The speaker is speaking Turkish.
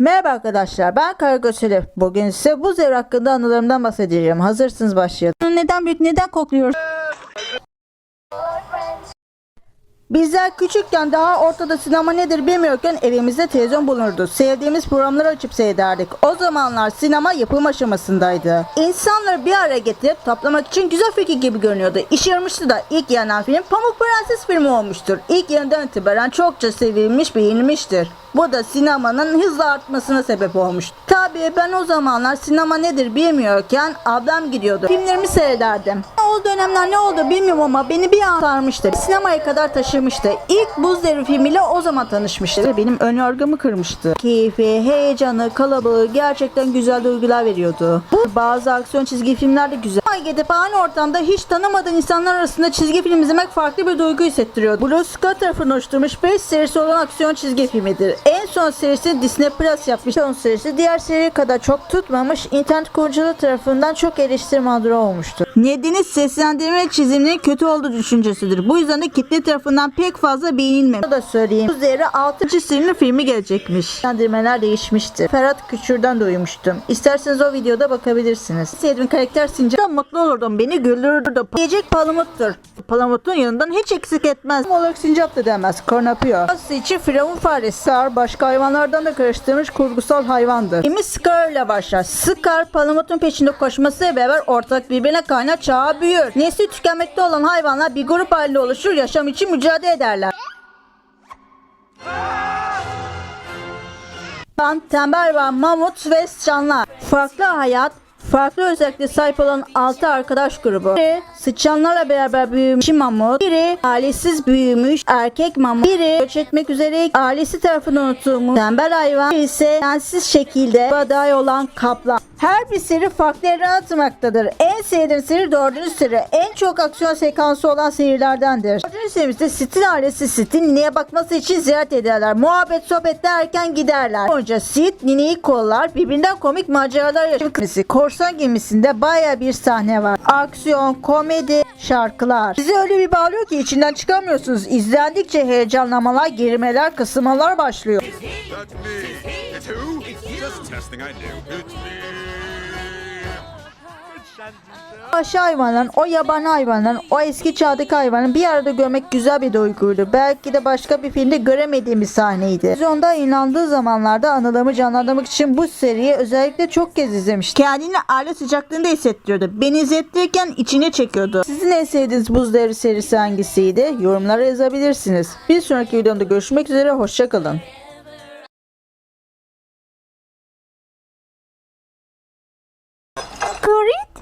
Merhaba arkadaşlar ben Karagöz Elif. Bugün size bu devre hakkında anılarımdan bahsedeceğim. Hazırsınız başlayalım. Neden büyük neden kokluyoruz? Bizler küçükken daha ortada sinema nedir bilmiyorken evimizde televizyon bulunurdu. Sevdiğimiz programları açıp seyrederdik. O zamanlar sinema yapım aşamasındaydı. İnsanları bir araya getirip toplamak için güzel fikir gibi görünüyordu. İş yarmıştı da ilk yayınlanan film Pamuk Prenses filmi olmuştur. İlk yayından itibaren çokça sevilmiş beğenilmiştir. Bu da sinemanın hızla artmasına sebep olmuş. Tabii ben o zamanlar sinema nedir bilmiyorken ablam gidiyordu. Filmlerimi seyrederdim. O dönemler ne oldu bilmiyorum ama beni bir an sarmıştı. Sinemaya kadar taşımıştı. İlk Buz Devri filmiyle o zaman tanışmıştı. Ve Benim ön yargımı kırmıştı. Keyfi, heyecanı, kalabalığı gerçekten güzel duygular veriyordu. Bu bazı aksiyon çizgi filmler de güzel. Ama gidip aynı ortamda hiç tanımadığın insanlar arasında çizgi film izlemek farklı bir duygu hissettiriyordu. Blue Sky tarafından oluşturmuş 5 serisi olan aksiyon çizgi filmidir. En son serisi Disney Plus yapmış. Son serisi diğer seri kadar çok tutmamış. internet kullanıcıları tarafından çok eleştiri mağduru olmuştur. Nedeni seslendirme ve çizimlerin kötü olduğu düşüncesidir. Bu yüzden de kitle tarafından pek fazla beğenilmemiş. Bunu da söyleyeyim. Üzeri 6. serinin filmi gelecekmiş. Seslendirmeler değişmişti. Ferhat Küçür'den duymuştum. İsterseniz o videoda bakabilirsiniz. Sevdiğim karakter Sincan mutlu olurdum. Beni güldürürdü. Yiyecek palamuttur. Palamutun yanından hiç eksik etmez. Tam olarak sincap da demez. Kornapıyor. Bazısı için firavun faresi. Scar başka hayvanlardan da karıştırılmış kurgusal hayvandır. Filmi Scar ile başlar. Scar palamutun peşinde koşmasıyla beraber ortak birbirine kaynar çağa büyür. Nesli tükenmekte olan hayvanlar bir grup halinde oluşur. Yaşam için mücadele ederler. Pan, tembel ve mamut ve sıçanlar. Farklı hayat, farklı özellikle sahip olan 6 arkadaş grubu. Biri sıçanlarla beraber büyümüş mamut, biri ailesiz büyümüş erkek mamut, biri göç etmek üzere ailesi tarafından unutulmuş tembel hayvan, biri ise sensiz şekilde aday olan kaplan. Her bir seri farklı yerden atmaktadır. En sevdiğim seri dördüncü seri. En çok aksiyon sekansı olan serilerdendir. Dördüncü serimizde Stin ailesi Stin Nine'ye bakması için ziyaret ederler. Muhabbet sohbet derken giderler. Önce Sid Nine'yi kollar. Birbirinden komik maceralar yaşar. Korsan gemisinde baya bir sahne var. Aksiyon, komedi, şarkılar. Sizi öyle bir bağlıyor ki içinden çıkamıyorsunuz. İzlendikçe heyecanlamalar, gerimeler, kısımalar başlıyor. That's me. It's who? Just testing. I knew. It's me. Aşağı hayvanların, o yabani hayvanların, o eski çağdaki hayvanın bir arada görmek güzel bir duyguydu. Belki de başka bir filmde göremediğimiz sahneydi. Televizyonda inandığı zamanlarda anılarımı canlandırmak için bu seriyi özellikle çok kez izlemiştim. Kendini aile sıcaklığında hissettiriyordu. Beni izlettirirken içine çekiyordu. Sizin en sevdiğiniz Buz Devri serisi hangisiydi? Yorumlara yazabilirsiniz. Bir sonraki videomda görüşmek üzere, hoşçakalın. Grit